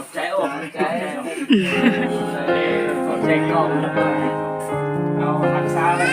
อบใจโอ้ขอบใจขอบใจกล้องเอารักษาไว้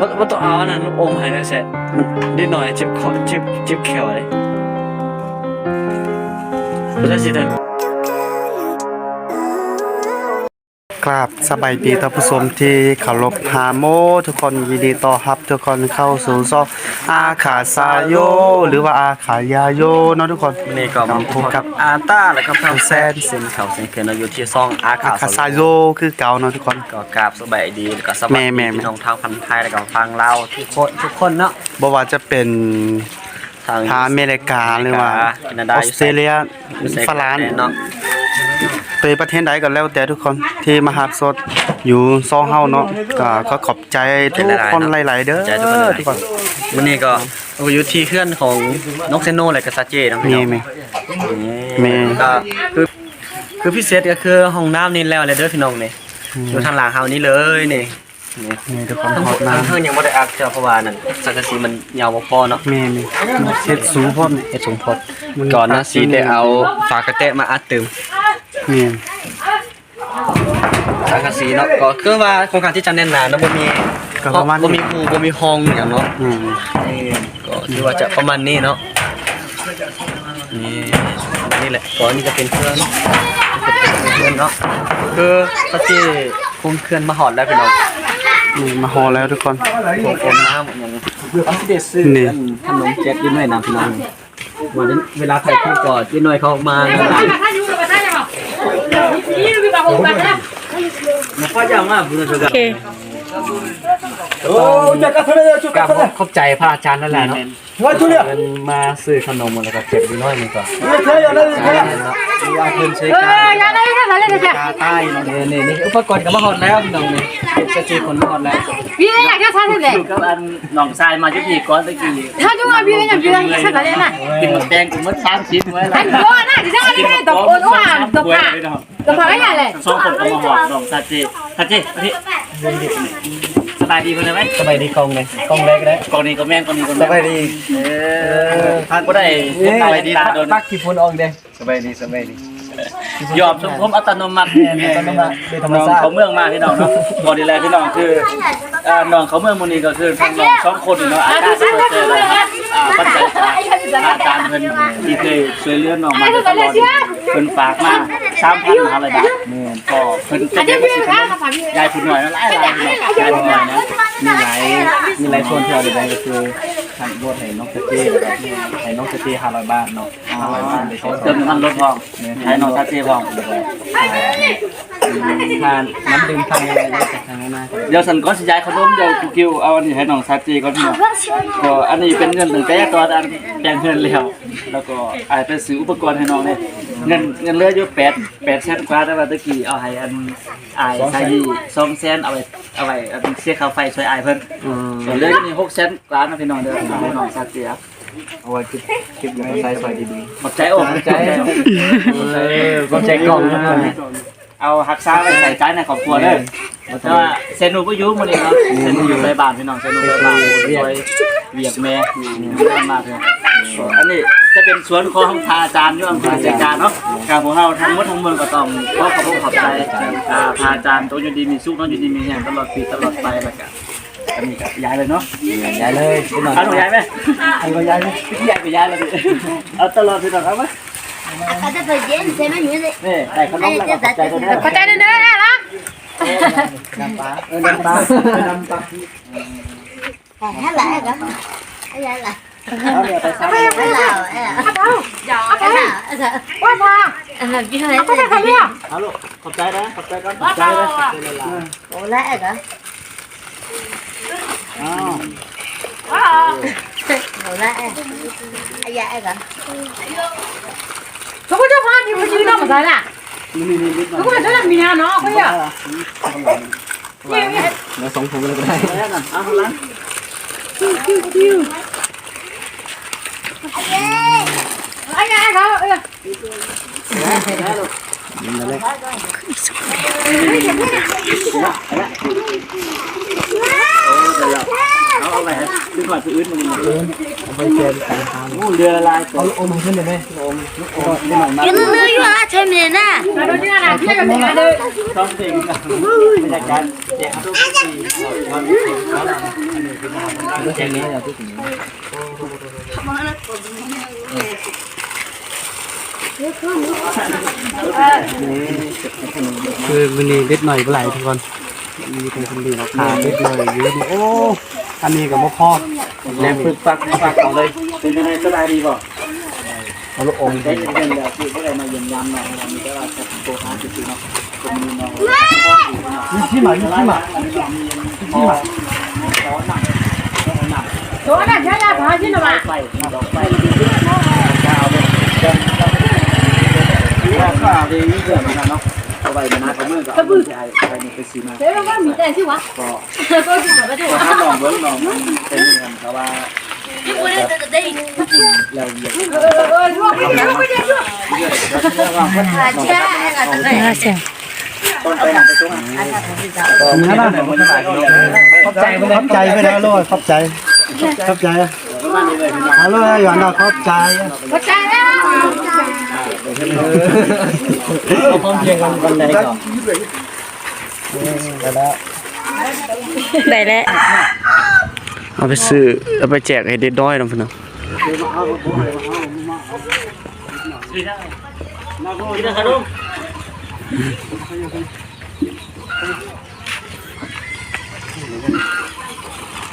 ว่าว่าต้องเอาอันนั้นอมให้นะเสร็จนิดหน่อยเจ็บคอเจ็บเจ็บแขวเลยไม่ใช่สิเดิน กราบสบายดีท่านผู้ชมที่เคารพหาโม ทุกคนยินดีต้อนรับ ทุกคนเข้าสู่ซอกอาขาซาโย หรือว่าอาขายาโยเนาะทุกคนนี่ก็มาพบกับอาต้าแล้วก็ทางแซนสินเขาเสียงเขียนอยู่ที่ซองอาอาขาซาโยคือเก่าเนาะทุกคนก็กราบสบายดีแล้วก็สบายดีพี่น้องทางพันธไทยแล้วก็ฟังเราทุกคนทุกคนเนาะบ่ว่าจะเป็นทางอเมริกาหรือว่าออสเตรเลียฝรั่งเนาะ ไปประเทศใดก็แล้วแต่ทุกคนที่มาหับสดอยู่ซองเฮาเนาะก็ขอขอบใจทุกคนหลาย ๆ เด้อใจทุกคนทุกคนวันนี้ก็อยู่ที่เพื่อนของนกเซโนและก็ซาเจเนาะพี่มีน้องไหมแม่ก็คือคือพิเศษก็คือห้องน้ำนี่แล้วเลยเด้อพี่น้องนี่อยู่ทางหลังเฮานี่เลยนี่นี่นี่ทุกคนทั้งฮอดทั้งน้ำเทิงยังบ่ได้อักเจ้าเพราะว่านั่นสังกะสีมันยาวบ่พอเนาะแม่มีเฮ็ดสูงพร้อมเฮ็ดสมพดก่อนนะสีได้เอาฝากระแตะมาอัดเติม แม่นสังกะสีเนาะก็คือว่าโครงการที่จะแน่นหนาเนาะบ่มีก็ประมาณบ่มีนี้ครูบ่มีห้องหยังเนาะอืมนี่ก็คือว่าจะประมาณนี้เนาะนี่นี่แหละก็นี่จะเป็นเครื่องเป็นเครื่องเนาะคือเขาที่คุมเครื่องมาหอดแล้วพี่น้องนี่มาฮอแล้วทุกคน พวกคนน้ำอย่างเขาสิเด็ดซื้อนี่ อันขนมเจ็ดยี่หน่อยน้ำพี่น้องวันนี้เวลาถ่ายคลิปก่อนยี่หน่อยเขามาแล้วนะ มันก็ยังมากบุญเถอะกับขอบใจพระอาจารย์นั่นแหละเนาะมันมาซื้อขนมแล้วก็เจ็บยี่หน่อยนี่ก่อนว่าเพิ่นใช้การกาใต้เนาะนี่นี่นี่อุปกรณ์ก็มาหอดแล้วพี่น้องนี่เจ็ดสี่คนมาหอดแล้วอยู่กับอันหนองทรายมาจุดทีก่อนตะกี้กินหมดแดงกูมัดสามชิ้นไว้แล้ว สองคนก็มาหอดหนองซาเจซาเจพี่สบายดีเพิ่นได้ไหมสบายดีกองเลยกองแรกได้กองนี้ก็แม่นกองนี้ก็สแม่นบายดีเออท่านก็ได้เห็นสตาบายดีตาโดนปักกี่พุ่นออกเด้สบายดีสบายดียอมสมผมอัตโนมัติธรรมะธรรมน้องชาติเขาเมืองมาพี่น้องเนาะบอกดีแลพี่น้องคืออ่าน้องเขาเมืองมูนี้ก็คือทั้งน้องสองคนเนาะอาจารย์เจอเลยครับอ่าปัจจัยอาจารย์เพิ่นที่เคยช่วยเหลือน้องมาตลอดเพิ่นฝากมา 3,000อะไรบาทแม่นก็เพิ่นจะได้มาสิขนมยายผู้น้อยนั่นหลายหลายยายผู้น้อยนะมีหลายมีหลายส่วนที่เราได้ก็คือทางรถให้น้องสเต้แล้วก็ให้น้องสเต้500บาทเนาะ500บาทได้ใช้เติมน้ำมันรถพร้อมใช้น้องชาเจพร้อมทานน้ำดื่มทางอะไรได้จากทางหน้าเดี๋ยวฉันก็สิย้ายขนมเดี๋ยวคิวเอาอันนี้ให้น้องชาเจก่อนพี่น้องก็อันนี้เป็นเงินตั้งแต่ตอนอันแปลงเงินแล้ว แล้วก็อายไปซื้ออุปกรณ์ให้น้องเนี่ยเงินเงินเหลืออยู่8 8แสนกว่าแต่ว่าตะกี้เอาให้อันอายใช้2แสนเอาไว้เอาไว้อันเสียค่าไฟช่วยอายเพิ่นอืมส่วนเหลืออยู่นี่6แสนกว่านะพี่น้องเด้อเอาให้น้องชาเจครับเอาไว้คลิปคลิปอย่างใช้สวยดีขอบใจโอ้ขอบใจๆเออก็ใจกล่องนะเอาหักษาไว้ใส่ใจในครอบครัวเด้อแต่ว่าเซนูก็อยู่มื้อนี้เนาะเซนูอยู่ในบ้านพี่น้องเซนูในบ้านช่วยเวียกแม่มากเลยอันนี้ จะเป็นสวนของพระอาจารย์อยู่อำเภอเสกาเนาะการพวกเราทั้งหมดทั้งมวลก็ต้องขอขอบคุณขอบใจอ่าพระอาจารย์ตัวอยู่ดีมีสุขเนาะอยู่ดีมีแรงตลอดปีตลอดไปแล้วก็อันนี้ก็ย้ายเลยเนาะย้ายเลยพี่น้องเอาหนูย้ายไหมให้ก็ย้ายเลยย้ายไปย้ายเลยดิเอาตลอดพี่น้องครับไหมนี่ได้ขนมแล้วก็ขอบใจตัวนี้เออน้ำปลาเออน้ำปลาเอาเนี่ยไปซ้ำเอาลูกขอบใจนะขอบใจก่อนขอบใจนะอ้ Đó giờ tại? Cái nào? Cái nào? Cái nào? Cái nào? Quá xa. À, chứ hết. Có cái thằng đi không? Alo, tập trái đó, tập trái con, tập trái đó. Ủa lẽ cả. Ờ. Ờ. Ủa lẽ. Ai dạ cả. Tôi có cho pha thì có chứ đâu mà sai là. Tôi có phải cho là mình ăn nó, có gì à? Nó sống không được đây. Ăn không lắm. Tiêu tiêu tiêu. เอาไปขึ้นมาซื้ออื่นมันเอาไปเจอกันทางโอ้เรือลายตัวเอาอมขึ้นได้ไหมอม Cái nó nơi vô lá thêm này nè มาดูที่ไหนที่ไหนกันเนี่ยเลยต้องเต็งบรรยาจะไปกันนี้เขาลำอันนี้คือมาแจกนี้อย่างที่ถึง คือมันนี่เล็ดหน่อยบ่ไหลทุกคนมีคนคนดีราคาเล็ดหน่อยเยอะโอ้อันนี้ก็บ่พอแรงฝึกฟักฟักเอาเลยเป็นยังไงสบายดีบ่เอาลูกอมได้ยังไงเดี๋ยวคือเมื่อไรมาเยี่ยมยามเนาะเรามีแต่ว่าจะโตหาจุดๆเนาะตรงนี้เนาะ นี่ที่หมานี่ที่หมาที่มาขอหนักขอหนักตัวน่ะใช่ยาพาที่ไหนมาไฟดอกไฟดาวเลยแล้วก็เอาไปเรื่อยๆเหมือนกันเนาะเอาไปมานาเขาเมื่อก็เอาไปไปในไปซีมาเดี๋ยวว่ามีแต่สิวะก็ก็คือแบบว่าก็ถ้าลองเบิ้งลองเป็นเหมือนกับว่า Cái quên đây từ đây เราเหยียบเออเออช่วงนี้ไม่ได้ช่วงเรื่อยวเชื่อว่าเพิ่น Là cha hay là từ đây ต้นไปหนักไปตรงนั้นเนื้อบ้านมันจะหลายกิโลขอบใจไปเลยขอบใจไปแล้วโลดขอบใจขอบใจประมาณนี้เลยพี่น้องฮัลโหลหยอนขอบใจข้าใจแล้วเราพร้อมเพียงกันวันไหนก่อน Đây đấy เอาไปซื้อเอาไปแจกให้เด็กน้อยนะพี่น้องพี่น้องครับลุง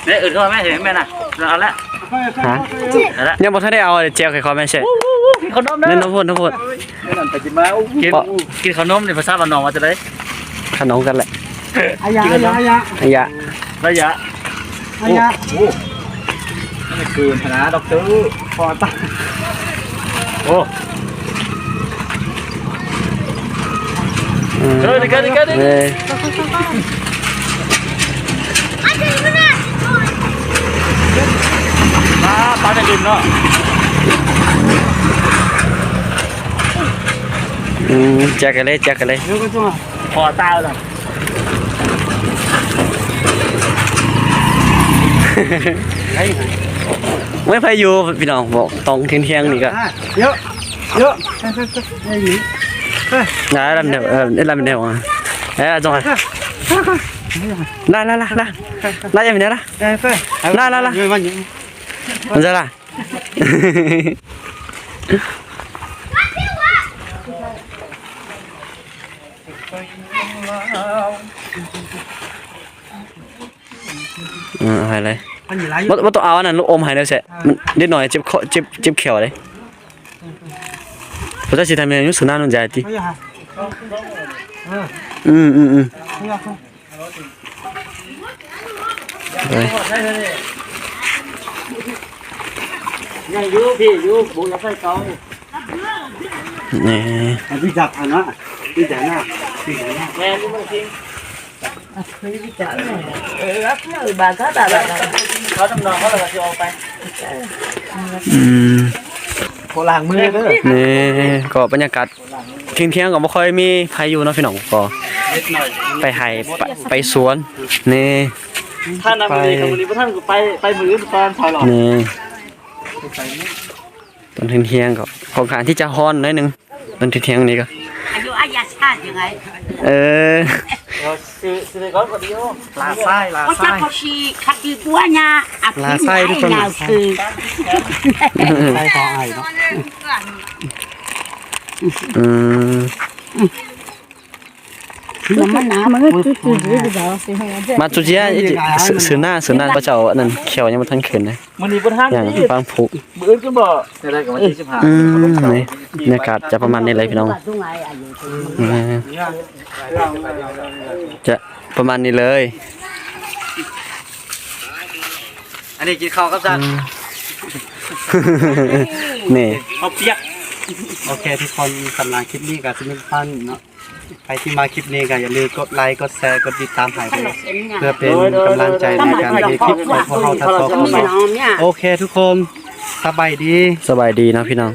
เนี่ยอื่นก็ไม่เห็นแม่น่ะเอาละฮะเอาละยังบ่ทันได้เอาแจกให้เขาแม่ใช่กินขนมนะนั่นน้ำพ่นน้ำพ่นกินกินขนมในภาษาบ้านนอกว่าจะได้ขนมกันแหละอายะอายะอายะอายะระยะอายะโอ้ไม่คืนนะด็อกเตอร์พอตาโอ้ อืมเกินเกินเกินเอ้ยมาปลาในดินเนาะอืมแจกกันเลยแจกกันเลยพอตาเลยไม่พาอยู่พี่น้องบอกตรงเที่ยงๆนี่ก็เยอะเยอะ ใช่ใช่ใช่ไอ้หนีนะลำเดียวเออได้ลำเดียวอะเอ้ยจงอะล่าล่าล่าล่าล่าอย่างนี้ล่ะได้เฟ้ล่าล่าล่าเยอะมันอยู่มันจะล่ะอืมหายเลยมันอยู่ไรบ่บ่ต้องเอาอันนั้นลูกอมหายเลยเสร็จมันนิดหน่อยเจ็บคอเจ็บเจ็บเขียวเลยเพราะถ้าสิทำอย่างนี้สุนัขมันจะติไม่ยากอืมอืมอืมไม่ยากเลยยังยูพี่ยูบุญรับใส่กองนี่พี่จับอะนะพี่จับหน้าพี่จับหน้าแม่นี่มันทิ้ง Bà có bà bà เขาทำนองเขาเลยจะเอาไปอืม โคล้างมือเด้อนี่ก็บรรยากาศเที่ยงๆก็บ่ค่อยมีใครอยู่เนาะพี่น้องก็นิดหน่อยไปไห้ไปไปสวนนี่ท่านนำมือดีมือดีพวกท่านก็ไปไปมือตอนถอยหลังนี่ตอนเที่ยงๆก็ค่อนข้างที่จะฮ้อนหน่อยหนึงตอนเที่ยงๆนี่ก็ Ayo ayah sa chứ ngay เออเดี๋ยวซื้อซื้อก้อ นก็ดีโอ้ลาไส้ลา Có ไส้ chắc có gì khắc gì quá nha À Là phim sai này đi con nào là sai. từ ใส่คอไอ้เนาะอืม Mà nó mà nó cứ từ dưới bây giờ thì hay ม มาจุเจียสืสือหน้าสือหน้าก็เจ้าอันนั้นเขียวยังบ่ทันขึ้นนะมันนี่พวกท่านอย่างนี่บางผูมือก็บอกอะไรกับวันที่สิบห้าอืมนี่บรรยากาศจะประมาณนี้เลยพี่น้องจะประมาณนี้เลย อันนี้กินข้าวกับจานนี่ข้าวเปียกโอเคทุกคนสำหรับคลิปนี้ก็จะมีพันเนาะ ใครที่มาคลิปนี้ก็อย่าลืมกดไลค์ กดแชร์ กดติดตามให้ด้วยเพื่อเป็นกำลังใจในการที่คลิปของพวกเราทั้งสองคน nha โอเคทุกคนสบายดีสบายดีนะพี่น้อง